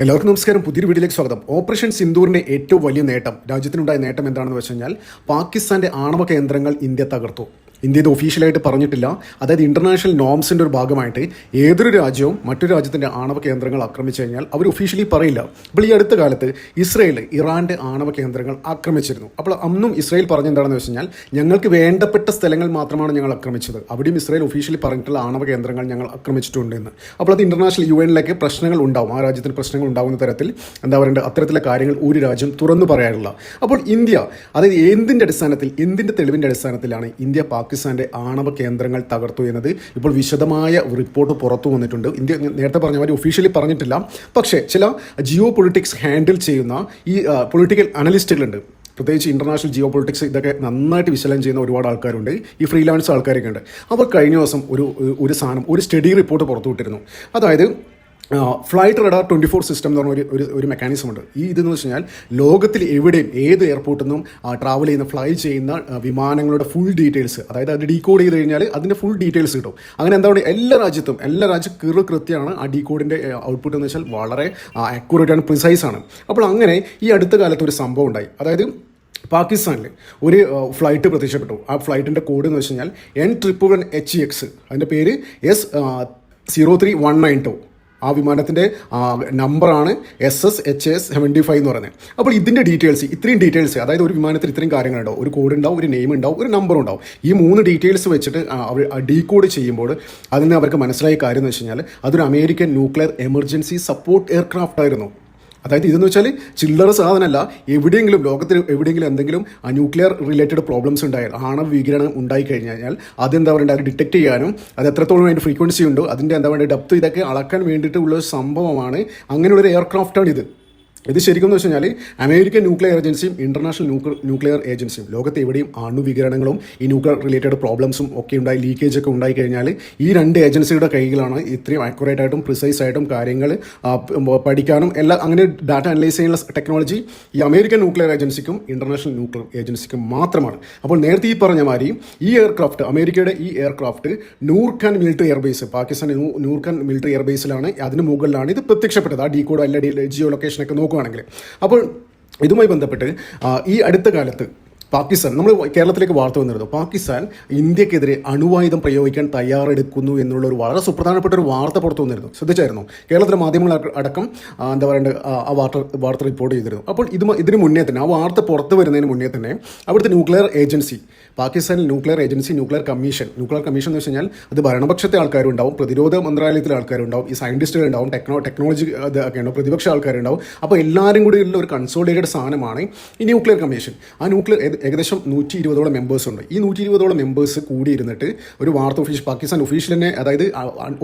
എല്ലാവർക്കും നമസ്കാരം. പുതിയൊരു വീഡിയോയിലേക്ക് സ്വാഗതം. ഓപ്പറേഷൻ സിന്ദൂറിന്റെ ഏറ്റവും വലിയ നേട്ടം രാജ്യത്തിനുണ്ടായ നേട്ടം എന്താണെന്ന് വെച്ച് കഴിഞ്ഞാൽ പാകിസ്ഥാന്റെ ആണവ കേന്ദ്രങ്ങൾ ഇന്ത്യ തകർത്തു. ഇന്ത്യ ഇത് ഒഫീഷ്യലായിട്ട് പറഞ്ഞിട്ടില്ല. അതായത് ഇന്റർനാഷണൽ നോംസിന്റെ ഒരു ഭാഗമായിട്ട് ഏതൊരു രാജ്യവും മറ്റൊരു രാജ്യത്തിന്റെ ആണവ കേന്ദ്രങ്ങൾ ആക്രമിച്ചു കഴിഞ്ഞാൽ അവർ ഒഫീഷ്യലി പറയില്ല. അപ്പോൾ ഈ അടുത്ത കാലത്ത് ഇസ്രയേൽ ഇറാന്റെ ആണവ കേന്ദ്രങ്ങൾ ആക്രമിച്ചിരുന്നു. അപ്പോൾ അന്നും ഇസ്രയേൽ പറഞ്ഞെന്താണെന്ന് വെച്ച് കഴിഞ്ഞാൽ ഞങ്ങൾക്ക് വേണ്ടപ്പെട്ട സ്ഥലങ്ങൾ മാത്രമാണ് ഞങ്ങൾ ആക്രമിച്ചത്. അവിടെയും ഇസ്രയേൽ ഒഫീഷ്യലി പറഞ്ഞിട്ടുള്ള ആണവ കേന്ദ്രങ്ങൾ ഞങ്ങൾ ആക്രമിച്ചിട്ടുണ്ട് എന്ന്. അപ്പോൾ അത് ഇന്റർനാഷണൽ യു എനിലേക്ക് പ്രശ്നങ്ങൾ ഉണ്ടാവും. ആ രാജ്യത്തിന് പ്രശ്നങ്ങൾ ഉണ്ടാകുന്ന തരത്തിൽ എന്താ പറയേണ്ടത് അത്തരത്തിലെ കാര്യങ്ങൾ ഒരു രാജ്യം തുറന്നു പറയാറില്ല. അപ്പോൾ ഇന്ത്യ അതായത് എന്തിന്റെ അടിസ്ഥാനത്തിൽ എന്തിന്റെ തെളിവിന്റെ അടിസ്ഥാനത്തിലാണ് ഇന്ത്യ പാകിസ്ഥാന്റെ ആണവ കേന്ദ്രങ്ങൾ തകർത്തു എന്നത് ഇപ്പോൾ വിശദമായ റിപ്പോർട്ട് പുറത്തു വന്നിട്ടുണ്ട്. ഇന്ത്യ നേരത്തെ പറഞ്ഞ മാതിരി ഒഫീഷ്യലി പറഞ്ഞിട്ടില്ല. പക്ഷേ ചില ജിയോ പൊളിറ്റിക്സ് ഹാൻഡിൽ ചെയ്യുന്ന ഈ പൊളിറ്റിക്കൽ അനലിസ്റ്റുകളുണ്ട് പ്രത്യേകിച്ച് ഇന്റർനാഷണൽ ജിയോ പൊളിറ്റിക്സ് ഇതൊക്കെ നന്നായിട്ട് വിശകലനം ചെയ്യുന്ന ഒരുപാട് ആൾക്കാരുണ്ട്. ഈ ഫ്രീലാൻസ് ആൾക്കാരൊക്കെ ഉണ്ട്. അവർ കഴിഞ്ഞ ദിവസം ഒരു ഒരു സാധനം ഒരു സ്റ്റഡി റിപ്പോർട്ട് പുറത്തുവിട്ടിരുന്നു. അതായത് flight radar twenty four system എന്ന് പറഞ്ഞ ഒരു ഒരു മെക്കാനിസം ഉണ്ട്. ഈ ഇതെന്ന് വെച്ച് കഴിഞ്ഞാൽ ലോകത്തിൽ എവിടെയും ഏത് എയർപോർട്ടിൽ നിന്നും ട്രാവൽ ചെയ്യുന്ന ഫ്ലൈ ചെയ്യുന്ന വിമാനങ്ങളുടെ ഫുൾ ഡീറ്റെയിൽസ് അതായത് അത് ഡീകോഡ് ചെയ്ത് കഴിഞ്ഞാൽ അതിന്റെ ഫുൾ ഡീറ്റെയിൽസ് കിട്ടും. അങ്ങനെ എന്താ പറയുക എല്ലാ രാജ്യത്തും എല്ലാ രാജ്യം കീറ് കൃത്യമാണ് ആ ഡീകോഡിന്റെ ഔട്ട്പുട്ട് എന്ന് വെച്ചാൽ വളരെ അക്യൂറേറ്റ് ആണ് പ്രിസൈസ് ആണ്. അപ്പോൾ അങ്ങനെ ഈ അടുത്ത കാലത്ത് ഒരു സംഭവം ഉണ്ടായി. അതായത് പാകിസ്ഥാനിൽ ഒരു ഫ്ലൈറ്റ് പ്രത്യക്ഷപ്പെട്ടു. ആ ഫ്ലൈറ്റിന്റെ കോഡ് എന്ന് വെച്ച് കഴിഞ്ഞാൽ N triple one H X അതിന്റെ പേര് S zero three one nine two ആ വിമാനത്തിന്റെ നമ്പറാണ് S S H S seventy five എന്ന് പറയുന്നത്. അപ്പോൾ ഇതിന്റെ ഡീറ്റെയിൽസ് ഇത്രയും ഡീറ്റെയിൽസ് അതായത് ഒരു വിമാനത്തിൽ ഇത്രയും കാര്യങ്ങളുണ്ടാവും. ഒരു കോഡ് ഉണ്ടാവും ഒരു നെയിം ഉണ്ടാവും ഒരു നമ്പർ ഉണ്ടാവും. ഈ മൂന്ന് ഡീറ്റെയിൽസ് വെച്ചിട്ട് അവർ ഡീകോഡ് ചെയ്യുമ്പോൾ അതിന് അവർക്ക് മനസ്സിലായ കാര്യം എന്ന് വെച്ച് കഴിഞ്ഞാൽ അതൊരു American nuclear emergency support aircraft ആയിരുന്നു. അതായത് ഇതെന്ന് വെച്ചാൽ ചില്ലറ സാധനമല്ല എവിടെയെങ്കിലും ലോകത്തിൽ എവിടെയെങ്കിലും എന്തെങ്കിലും ന്യൂക്ലിയർ റിലേറ്റഡ് പ്രോബ്ലംസ് ഉണ്ടായാൽ ആണവ വികിരണം ഉണ്ടായി കഴിഞ്ഞാൽ അതെന്താ പറയുക അത് ഡിറ്റക്ട് ചെയ്യാനും അത് എത്രത്തോളം അതിന്റെ ഫ്രീക്വൻസി ഉണ്ടോ അതിന്റെ എന്താ പറയുക ഡെപ്ത് ഇതൊക്കെ അളക്കാൻ വേണ്ടിയിട്ടുള്ള ഒരു സംഭവമാണ് അങ്ങനെയുള്ളൊരു എയർക്രാഫ്റ്റാണ് ഇത് ഇത് ശരിക്കും എന്ന് വെച്ച് കഴിഞ്ഞാൽ അമേരിക്കൻ ന്യൂക്ലിയർ ഏജൻസിയും ഇന്റർനാഷണൽ ന്യൂക്ലിയർ ഏജൻസിയും ലോകത്ത് എവിടെയും അണുവികരണങ്ങളും ഈ ന്യൂക്ലിയർ റിലേറ്റഡ് പ്രോബ്ലംസും ഒക്കെ ഉണ്ടായി ലീക്കേജ് ഒക്കെ ഉണ്ടായി കഴിഞ്ഞാൽ ഈ രണ്ട് ഏജൻസിയുടെ കൈകളാണ് ഇത്രയും ആക്യുറേറ്റ് ആയിട്ടും പ്രിസൈസ് ആയിട്ടും കാര്യങ്ങൾ പഠിക്കാനും എല്ലാ അങ്ങനെ ഡാറ്റ അനലൈസ് ചെയ്യാനുള്ള ടെക്നോളജി ഈ അമേരിക്കൻ ന്യൂക്ലിയർ ഏജൻസിക്കും ഇന്റർനാഷണൽ ന്യൂക്ലിയർ ഏജൻസിക്കും മാത്രമാണ്. അപ്പോൾ നേരത്തെ ഈ പറഞ്ഞ മാതിരി ഈ എയർക്രാഫ്റ്റ് അമേരിക്കയുടെ ഈ aircraft Nur Khan military airbase Pakistan Nur Khan military എയർബേസിലാണ് അതിന് മുകളിലാണ് ഇത് പ്രത്യക്ഷപ്പെട്ടത്. ആ ഡി കോഡ് അല്ല ജിയോ ലൊക്കേഷനൊക്കെ നോക്കുകയാണെങ്കിൽ അപ്പോൾ ഇതുമായി ബന്ധപ്പെട്ട് ഈ അടുത്ത കാലത്ത് പാകിസ്ഥാൻ നമ്മൾ കേരളത്തിലേക്ക് വാർത്ത വന്നിരുന്നു. പാകിസ്ഥാൻ ഇന്ത്യക്കെതിരെ അണുവായുധം പ്രയോഗിക്കാൻ തയ്യാറെടുക്കുന്നു എന്നുള്ള ഒരു വളരെ സുപ്രധാനപ്പെട്ട ഒരു വാർത്ത പുറത്തു വന്നിരുന്നു. ശ്രദ്ധിച്ചായിരുന്നു? കേരളത്തിലെ മാധ്യമങ്ങൾ അടക്കം- എന്താ പറയേണ്ടത് ആ വാർത്ത വാർത്ത റിപ്പോർട്ട് ചെയ്തിരുന്നു. അപ്പോൾ ഇത് ഇതിന് മുന്നേ തന്നെ ആ വാർത്ത പുറത്തു വരുന്നതിന് മുന്നേ തന്നെ അവിടുത്തെ ന്യൂക്ലിയർ ഏജൻസി പാകിസ്ഥാനിൽ nuclear agency nuclear commission nuclear commission എന്ന് വെച്ച് കഴിഞ്ഞാൽ അത് ഭരണപക്ഷത്തെ ആൾക്കാരുണ്ടാവും പ്രതിരോധ മന്ത്രാലയത്തിലെ ആൾക്കാരുണ്ടാവും ഈ സയന്റിസ്റ്റുകളുണ്ടാവും ടെക്നോ ടെക്നോളജി ഒക്കെ ഉണ്ടാവും പ്രതിപക്ഷ ആൾക്കാരുണ്ടാവും. അപ്പോൾ എല്ലാവരും കൂടി ഉള്ള ഒരു കൺസോളിഡേറ്റഡ് സാധനമാണ് ഈ ന്യൂക്ലിയർ കമ്മീഷൻ ആ ന്യൂക്ലിയർ ഏകദേശം നൂറ്റി ഇരുപതോളം മെമ്പേഴ്സ് ഉണ്ട്. ഈ നൂറ്റി ഇരുപതോളം മെമ്പേഴ്സ് കൂടി ഇരുന്നിട്ട് ഒരു വാർത്ത ഒഫീഷ്യൽ പാകിസ്ഥാൻ ഒഫീഷ്യൽ തന്നെ അതായത്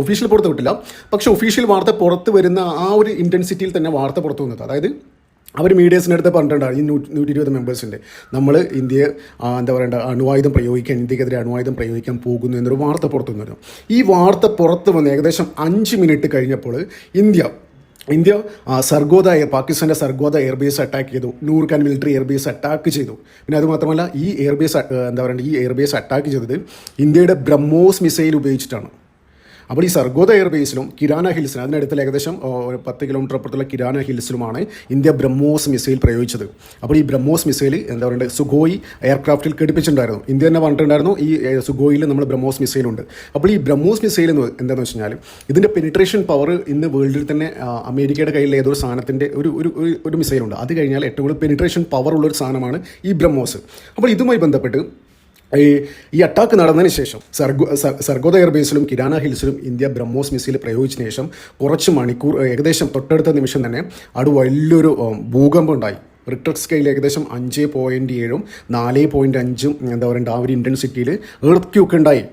ഒഫീഷ്യൽ പുറത്ത് വിട്ടില്ല. പക്ഷേ ഒഫീഷ്യൽ വാർത്ത പുറത്ത് വരുന്ന ആ ഒരു ഇന്റൻസിറ്റിയിൽ തന്നെ വാർത്ത പുറത്ത് വന്നത്. അതായത് അവർ മീഡിയസിന്റെ അടുത്ത് പറഞ്ഞിട്ടുണ്ടാണ് ഈ നൂറ്റി നൂറ്റി ഇരുപത് മെമ്പേഴ്സിന്റെ നമ്മൾ ഇന്ത്യയെ എന്താ പറയേണ്ട അണുവായുധം പ്രയോഗിക്കാൻ ഇന്ത്യക്കെതിരെ അണുവായുധം പ്രയോഗിക്കാൻ പോകുന്നു എന്നൊരു വാർത്ത പുറത്തു വന്നിരുന്നു ഈ വാർത്ത പുറത്ത് വന്ന് ഏകദേശം അഞ്ച് മിനിറ്റ് കഴിഞ്ഞപ്പോൾ ഇന്ത്യ ഇന്ത്യ സർഗോദ എയർ പാകിസ്ഥാന്റെ സർഗോദ എയർബേസ് അറ്റാക്ക് ചെയ്തു. നൂർഖാൻ മിലിറ്ററി എയർബേസ് അറ്റാക്ക് ചെയ്തു. പിന്നെ അതുമാത്രമല്ല ഈ എയർബേസ് എന്താ പറയുക ഈ എയർബേസ് അറ്റാക്ക് ചെയ്തത് ഇന്ത്യയുടെ ബ്രഹ്മോസ് മിസൈൽ ഉപയോഗിച്ചിട്ടാണ്. അപ്പോൾ ഈ സർഗോദ എയർബേസിലും കിരാന ഹിൽസിലും അതിനടുത്തുള്ള ഏകദേശം ഒരു പത്ത് കിലോമീറ്റർ അപ്പുറത്തുള്ള കിരാന ഹിൽസിലുമാണ് ഇന്ത്യ ബ്രഹ്മോസ് മിസൈൽ പ്രയോഗിച്ചത്. അപ്പോൾ ഈ ബ്രഹ്മോസ് മിസൈൽ എന്താ പറയുക സുഗോയി എയർക്രാഫ്റ്റിൽ ഘടിപ്പിച്ചിട്ടുണ്ടായിരുന്നു. ഇന്ത്യ തന്നെ പറഞ്ഞിട്ടുണ്ടായിരുന്നു ഈ സുഗോയിൽ നമ്മൾ ബ്രഹ്മോസ് മിസൈലുണ്ട്. അപ്പോൾ ഈ ബ്രഹ്മോസ് മിസൈൽ എന്ന് എന്താണെന്ന് വെച്ച് കഴിഞ്ഞാൽ ഇതിന്റെ പെനിട്രേഷൻ പവർ ഇന്ന് വേൾഡിൽ തന്നെ അമേരിക്കയുടെ കയ്യിൽ ഏതോ ഒരു സാധനത്തിന്റെ ഒരു ഒരു ഒരു- ഒരു മിസൈലുണ്ട്. അത് കഴിഞ്ഞാൽ ഏറ്റവും കൂടുതൽ പെനിട്രേഷൻ പവർ ഉള്ള ഒരു സാധനമാണ് ഈ ബ്രഹ്മോസ്. അപ്പോൾ ഇതുമായി ബന്ധപ്പെട്ട് ഈ ഈ അറ്റാക്ക് നടന്നതിന് ശേഷം സർഗോ സർഗോദയർ സർഗോദ എയർബേസിലും കിരാന ഹിൽസിലും ഇന്ത്യ ബ്രഹ്മോസ് മിസൈൽ പ്രയോഗിച്ചതിന് ശേഷം കുറച്ച് മണിക്കൂർ ഏകദേശം തൊട്ടടുത്ത നിമിഷം തന്നെ അവിടെ വലിയൊരു ഭൂകമ്പം ഉണ്ടായി. റിക്ടർ സ്കെയിൽ ഏകദേശം അഞ്ച് പോയിന്റ് ഏഴും നാല് പോയിന്റ് അഞ്ചും എന്താ പറയുക ആ ഒരു ഇന്റൻസിറ്റിയിൽ എർത്ത് ക്യൂക്ക് ഉണ്ടായി.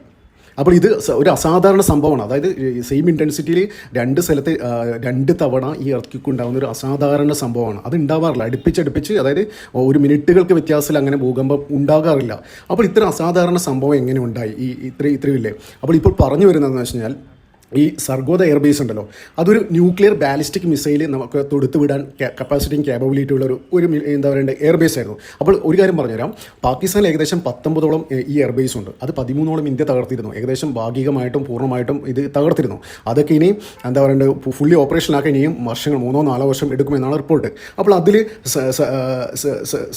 അപ്പോൾ ഇത് ഒരു അസാധാരണ സംഭവമാണ്. അതായത് സെയിം ഇന്റൻസിറ്റിയിൽ രണ്ട് സ്ഥലത്ത് രണ്ട് തവണ ഈ എർത്തിക്ക് ഉണ്ടാകുന്ന ഒരു അസാധാരണ സംഭവമാണ്. അത് ഉണ്ടാവാറില്ല. അടുപ്പിച്ചടുപ്പിച്ച് അതായത് ഒരു മിനിറ്റുകൾക്ക് വ്യത്യാസത്തിൽ അങ്ങനെ ഭൂകമ്പം ഉണ്ടാകാറില്ല. അപ്പോൾ ഇത്ര അസാധാരണ സംഭവം എങ്ങനെ ഉണ്ടായി? ഈ ഇത്ര ഇല്ലേ? അപ്പോൾ ഇപ്പോൾ പറഞ്ഞു വരുന്നതെന്ന് വെച്ച് കഴിഞ്ഞാൽ ഈ സർഗോദ എയർബേസ് ഉണ്ടല്ലോ അതൊരു ന്യൂക്ലിയർ ബാലിസ്റ്റിക് മിസൈൽ നമുക്ക് തൊടുത്തു വിടാൻ കപ്പാസിറ്റിയും കേപ്പബിലിറ്റി ഉള്ള ഒരു എന്താ പറയുക എയർബേസ് ആയിരുന്നു. അപ്പോൾ ഒരു കാര്യം പറഞ്ഞുതരാം. പാകിസ്ഥാനിൽ ഏകദേശം പത്തൊമ്പതോളം ഈ എയർബേസ് ഉണ്ട്. അത് പതിമൂന്നോളം ഇന്ത്യ തകർത്തിരുന്നു. ഏകദേശം ഭാഗികമായിട്ടും പൂർണമായിട്ടും ഇത് തകർത്തിരുന്നു. അതൊക്കെ ഇനിയും എന്താ പറയുക ഫുള്ളി ഓപ്പറേഷനാക്കാൻ ഇനിയും വർഷങ്ങൾ മൂന്നോ നാലോ വർഷം എടുക്കുമെന്നാണ് റിപ്പോർട്ട്. അപ്പോൾ അതിൽ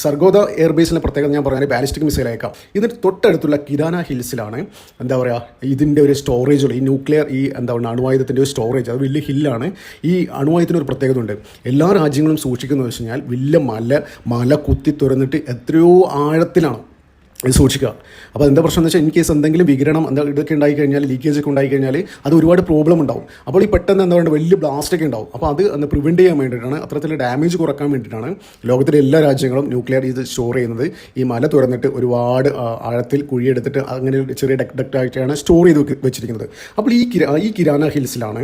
സർഗോദ എയർബേസിന്റെ പ്രത്യേകത ഞാൻ പറഞ്ഞാൽ ബാലിസ്റ്റിക് മിസൈൽ അയക്കാം. ഇതിന് തൊട്ടടുത്തുള്ള കിരാന ഹിൽസിലാണ് എന്താ പറയുക ഇതിന്റെ ഒരു സ്റ്റോറേജ് ഉള്ള ഈ ന്യൂക്ലിയർ ഈ എന്താ പറയുക അണുവായുധത്തിന്റെ ഒരു സ്റ്റോറേജ് അത് വലിയ ഹില്ലാണ് ഈ അണുവായുധത്തിന് ഒരു പ്രത്യേകത ഉണ്ട് എല്ലാ രാജ്യങ്ങളും സൂക്ഷിക്കുന്നത് വെച്ച് കഴിഞ്ഞാൽ വലിയ മല മല കുത്തി തുറന്നിട്ട് എത്രയോ ആഴത്തിലാണ് ഇത് സൂക്ഷിക്കുക. അപ്പോൾ എന്താ പ്രശ്നം എന്ന് വെച്ചാൽ ഇൻ കേസ് എന്തെങ്കിലും വികിരണം എന്താ ഇതൊക്കെ ഉണ്ടായി കഴിഞ്ഞാൽ ലീക്കേജ് ഒക്കെ ഉണ്ടായി കഴിഞ്ഞാൽ അത് ഒരുപാട് പ്രോബ്ലം ഉണ്ടാവും. അപ്പോൾ ഈ പെട്ടെന്ന് എന്താ പറയുക വലിയ ബ്ലാസ്റ്റ് ഒക്കെ ഉണ്ടാവും. അപ്പോൾ അത് ഒന്ന് പ്രിവെന്റ് ചെയ്യാൻ വേണ്ടിയിട്ടാണ് അത്തരത്തിൽ ഡാമേജ് കുറയ്ക്കാൻ വേണ്ടിയിട്ടാണ് ലോകത്തിലെ എല്ലാ രാജ്യങ്ങളും ന്യൂക്ലിയർ ഇത് സ്റ്റോർ ചെയ്യുന്നത്. ഈ മല തുറന്നിട്ട് ഒരുപാട് ആഴത്തിൽ കുഴിയെടുത്തിട്ട് അങ്ങനെ ചെറിയ ഡക്റ്റായിട്ടാണ് സ്റ്റോർ ചെയ്ത് വെച്ചിരിക്കുന്നത്. അപ്പോൾ ഈ കിര ഈ കിരാന ഹിൽസിലാണ്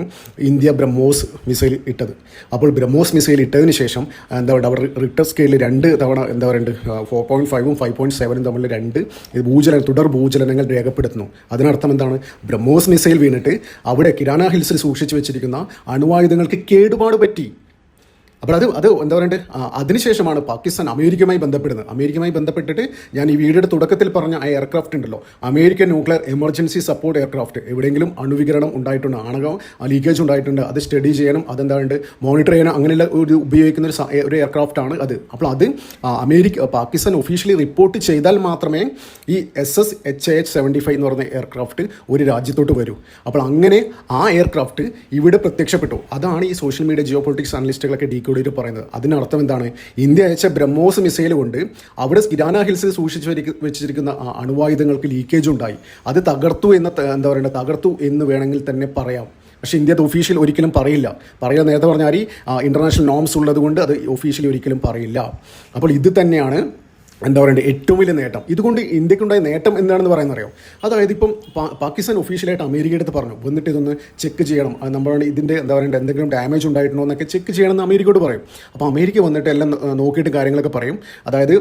ഇന്ത്യ ബ്രഹ്മോസ് മിസൈൽ ഇട്ടത്. അപ്പോൾ ബ്രഹ്മോസ് മിസൈൽ ഇട്ടതിന് ശേഷം എന്താ പറയുക അവർ റിട്ടർ സ്കെയിലിൽ രണ്ട് തവണ എന്താ പറയുക ഫോർ പോയിന്റ് ഫൈവും ഫൈവ് പോയിന്റ് സെവനും തമ്മിൽ രണ്ട് ഇത് ഭൂചലനം തുടർ ഭൂചലനങ്ങൾ രേഖപ്പെടുത്തുന്നു. അതിനർത്ഥം എന്താണ്? ബ്രഹ്മോസ് മിസൈൽ വീണിട്ട് അവിടെ കിരാന ഹിൽസിൽ സൂക്ഷിച്ചു വെച്ചിരിക്കുന്ന അണുവായുധങ്ങൾക്ക് കേടുപാട് പറ്റി. അപ്പോൾ അത് അത് എന്താ പറയണ്ടേ? അതിനുശേഷമാണ് പാകിസ്ഥാൻ അമേരിക്കയുമായി ബന്ധപ്പെടുന്നത്. അമേരിക്കയുമായി ബന്ധപ്പെട്ടിട്ട് ഞാൻ ഈ വീഡിയോയുടെ തുടക്കത്തിൽ പറഞ്ഞ ആ എയർക്രാഫ്റ്റ് ഉണ്ടല്ലോ. American nuclear emergency support aircraft എവിടെയെങ്കിലും അണുവികരണം ഉണ്ടായിട്ടുണ്ട്. ആണകം ലീക്കേജ് ഉണ്ടായിട്ടുണ്ട്. അത് സ്റ്റഡി ചെയ്യണം അതെന്താ വേണ്ടത് മോണിറ്റർ ചെയ്യണം അങ്ങനെയുള്ള ഒരു ഉപയോഗിക്കുന്ന ഒരു ഒരു എയർക്രാഫ്റ്റ് ആണ് അത്. അപ്പോൾ അത് അമേരിക്ക പാകിസ്ഥാൻ ഒഫീഷ്യലി റിപ്പോർട്ട് ചെയ്താൽ മാത്രമേ ഈ S S H H seventy five എന്ന് പറയുന്ന എയർക്രാഫ്റ്റ് ഒരു രാജ്യത്തോട്ട് വരും. അപ്പോൾ അങ്ങനെ ആ എയർക്രാഫ്റ്റ് ഇവിടെ പ്രത്യക്ഷപ്പെട്ടു. അതാണ് ഈ സോഷ്യൽ മീഡിയ ജിയോ പൊളിറ്റിക്സ് അനലിസ്റ്റുകളൊക്കെ ഡി ചെയ്ത് പറയുന്നത്. അതിനർത്ഥം എന്താണ്? ഇന്ത്യ അയച്ച ബ്രഹ്മോസ് മിസൈൽ കൊണ്ട് അവിടെ ഗിരാന ഹിൽസിൽ സൂക്ഷിച്ചു വെച്ചിരിക്കുന്ന അണുവായുധങ്ങൾക്ക് ലീക്കേജ് ഉണ്ടായി. അത് തകർത്തു എന്ന എന്താ പറയുക തകർത്തു എന്ന് വേണമെങ്കിൽ തന്നെ പറയാം. പക്ഷേ ഇന്ത്യ അത് ഒഫീഷ്യൽ ഒരിക്കലും പറയില്ല. പറയുക നേരത്തെ പറഞ്ഞാൽ ഇന്റർനാഷണൽ നോംസ് ഉള്ളത് കൊണ്ട് അത് ഒഫീഷ്യലി ഒരിക്കലും പറയില്ല. അപ്പോൾ ഇത് തന്നെയാണ് എന്താ പറയണ്ടത് ഏറ്റവും വലിയ നേട്ടം. ഇതുകൊണ്ട് ഇന്ത്യക്കുണ്ടായ നേട്ടം എന്താണെന്ന് പറയുന്നത് അറിയാം അതായത് ഇപ്പം പാകിസ്ഥാൻ ഒഫീഷ്യലായിട്ട് അമേരിക്കയുടെ അടുത്ത് പറഞ്ഞു. വന്നിട്ട് ഇതൊന്ന് ചെക്ക് ചെയ്യണം. നമ്മുടെ ഇതിന്റെ എന്താ പറയുക എന്തെങ്കിലും ഡാമേജ് ഉണ്ടായിട്ടുണ്ടോ എന്നൊക്കെ ചെക്ക് ചെയ്യണമെന്ന് അമേരിക്കയോട് പറയും. അപ്പോൾ അമേരിക്ക വന്നിട്ട് എല്ലാം നോക്കിയിട്ട് കാര്യങ്ങളൊക്കെ പറയും. അതായത്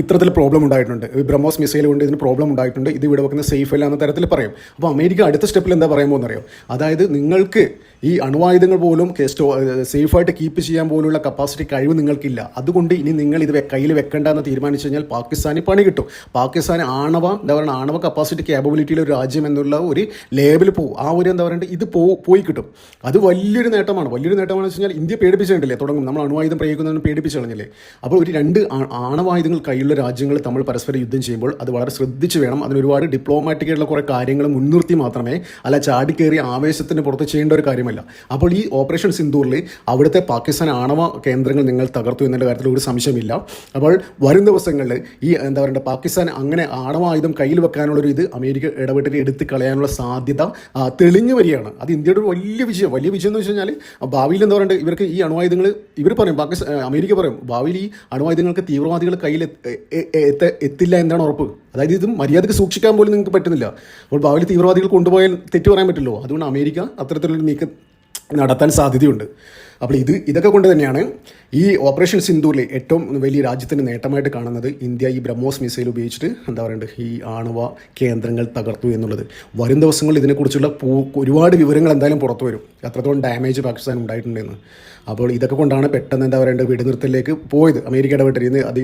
ഇത്തരത്തിൽ പ്രോബ്ലം ഉണ്ടായിട്ടുണ്ട്. ബ്രഹ്മോസ് മിസൈൽ കൊണ്ട് ഇതിന് പ്രോബ്ലം ഉണ്ടായിട്ടുണ്ട്. ഇത് ഇവിടെ വെക്കുന്ന സേഫ് അല്ല എന്ന തരത്തിൽ പറയും. അപ്പോൾ അമേരിക്ക അടുത്ത സ്റ്റെപ്പിൽ എന്താ പറയുമ്പോൾ എന്നറിയോ അതായത് നിങ്ങൾക്ക് ഈ അണുവായുധങ്ങൾ പോലും സ്റ്റോ സേഫായിട്ട് കീപ്പ് ചെയ്യാൻ പോലുള്ള കപ്പാസിറ്റി കഴിവ് നിങ്ങൾക്കില്ല. അതുകൊണ്ട് ഇനി നിങ്ങൾ ഇത് കയ്യിൽ വെക്കേണ്ട എന്ന് തീരുമാനിച്ചു കഴിഞ്ഞാൽ പാകിസ്ഥാന് പണി കിട്ടും. പാകിസ്ഥാൻ ആണവ എന്താ പറയുക ആണവ കപ്പാസിറ്റി കേപ്പബിലിറ്റിയിലെ ഒരു രാജ്യം എന്നുള്ള ഒരു ലേബിൾ പോകും ആ ഒരു എന്താ പറയുക ഇത് പോയി കിട്ടും. അത് വലിയൊരു നേട്ടമാണ്. വലിയൊരു നേട്ടമാണെന്ന് വെച്ച് കഴിഞ്ഞാൽ ഇന്ത്യ പേടിപ്പിച്ചിട്ടില്ലേ തുടങ്ങും. നമ്മൾ അണുവായുധം പ്രയോഗിക്കുന്നതിന് പേടിപ്പിച്ചു കളഞ്ഞില്ലേ അപ്പോൾ ഒരു രണ്ട് ആണവായുധങ്ങൾ കയ്യിലുള്ള രാജ്യങ്ങൾ തമ്മിൽ പരസ്പരം യുദ്ധം ചെയ്യുമ്പോൾ അത് വളരെ ശ്രദ്ധിച്ച് വേണം. അതിന് ഒരുപാട് ഡിപ്ലോമാറ്റിക് ആയിട്ടുള്ള കുറേ കാര്യങ്ങൾ മുൻനിർത്തി മാത്രമേ അല്ല ചാടിക്കേറി ആവേശത്തിന് പുറത്ത് ചെയ്യേണ്ട ഒരു കാര്യമല്ല. അപ്പോൾ ഈ ഓപ്പറേഷൻ സിന്ദൂറിൽ അവിടുത്തെ പാകിസ്ഥാൻ ആണവ കേന്ദ്രങ്ങൾ നിങ്ങൾ തകർത്തു എന്നുള്ള കാര്യത്തിൽ ഒരു സംശയമില്ല. അപ്പോൾ വരും ദിവസങ്ങളിൽ ഈ എന്താ പറയുക പാകിസ്ഥാൻ അങ്ങനെ ആണവ ആയുധം കയ്യിൽ വെക്കാനുള്ളൊരു ഇത് അമേരിക്ക ഇടപെട്ടിട്ട് എടുത്ത് കളയാനുള്ള സാധ്യത തെളിഞ്ഞു വരികയാണ്. അത് ഇന്ത്യയുടെ ഒരു വലിയ വിജയം വലിയ വിജയം എന്ന് വെച്ച് കഴിഞ്ഞാൽ ഭാവിയിൽ എന്താ പറയുക ഇവർക്ക് ഈ അണുവായുധങ്ങൾ ഇവർ പറയും പാകിസ്ഥാൻ അമേരിക്ക പറയും ഭാവിയിൽ ഈ അണുവായുധങ്ങൾക്ക് തീവ്രവാദികൾ കയ്യിൽ എത്തില്ല എന്നാണ് ഉറപ്പ്. അതായത് ഇത് മര്യാദയ്ക്ക് സൂക്ഷിക്കാൻ പോലും നിങ്ങൾക്ക് പറ്റുന്നില്ല. അപ്പോൾ ഭാവിയിൽ തീവ്രവാദികൾ കൊണ്ടുപോയാൽ തെറ്റ് പറയാൻ പറ്റില്ലോ അതുകൊണ്ട് അമേരിക്ക അത്തരത്തിലുള്ള നീക്കം നടത്താൻ സാധ്യതയുണ്ട്. അപ്പോൾ ഇത് ഇതൊക്കെ കൊണ്ട് തന്നെയാണ് ഈ ഓപ്പറേഷൻ സിന്ദൂരിലെ ഏറ്റവും വലിയ രാജ്യത്തിന് നേട്ടമായിട്ട് കാണുന്നത് ഇന്ത്യ ഈ ബ്രഹ്മോസ് മിസൈൽ ഉപയോഗിച്ചിട്ട് എന്താ പറയുക ഈ ആണവ കേന്ദ്രങ്ങൾ തകർത്തു എന്നുള്ളത്. വരും ദിവസങ്ങളിൽ ഇതിനെക്കുറിച്ചുള്ള ഒരുപാട് വിവരങ്ങൾ എന്തായാലും പുറത്തു വരും. എത്രത്തോളം ഡാമേജ് പാകിസ്ഥാൻ ഉണ്ടായിട്ടുണ്ടെന്ന്. അപ്പോൾ ഇതൊക്കെ കൊണ്ടാണ് പെട്ടെന്ന് എന്താ പറയേണ്ടത് വെടിനിർത്തലിലേക്ക് പോയത്. അമേരിക്ക ഇടപെട്ടിരുന്ന് അത്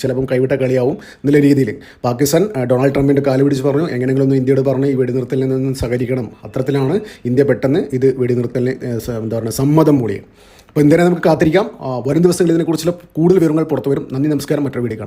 ചിലപ്പം കൈവിട്ട കളിയാവും എന്നുള്ള രീതിയിൽ. പാകിസ്ഥാൻ ഡൊണാൾഡ് ട്രംപിന്റെ കാൽ പിടിച്ച് പറഞ്ഞു എങ്ങനെയെങ്കിലും ഇന്ത്യയോട് പറഞ്ഞു ഈ വെടിനിർത്തലിൽ നിന്ന് സഹകരിക്കണം. അത്തരത്തിലാണ് ഇന്ത്യ പെട്ടെന്ന് ഇത് വെടിനിർത്തലിന് എന്താ പറയുക സമ്മതം മൂടിയത്. അപ്പോൾ എന്തായാലും നമുക്ക് കാത്തിരിക്കാം. വരും ദിവസങ്ങളിൽ ഇതിനെക്കുറിച്ചുള്ള കൂടുതൽ വിവരങ്ങൾ പുറത്തു വരും. നന്ദി നമസ്കാരം. മറ്റൊരു വീഡിയോ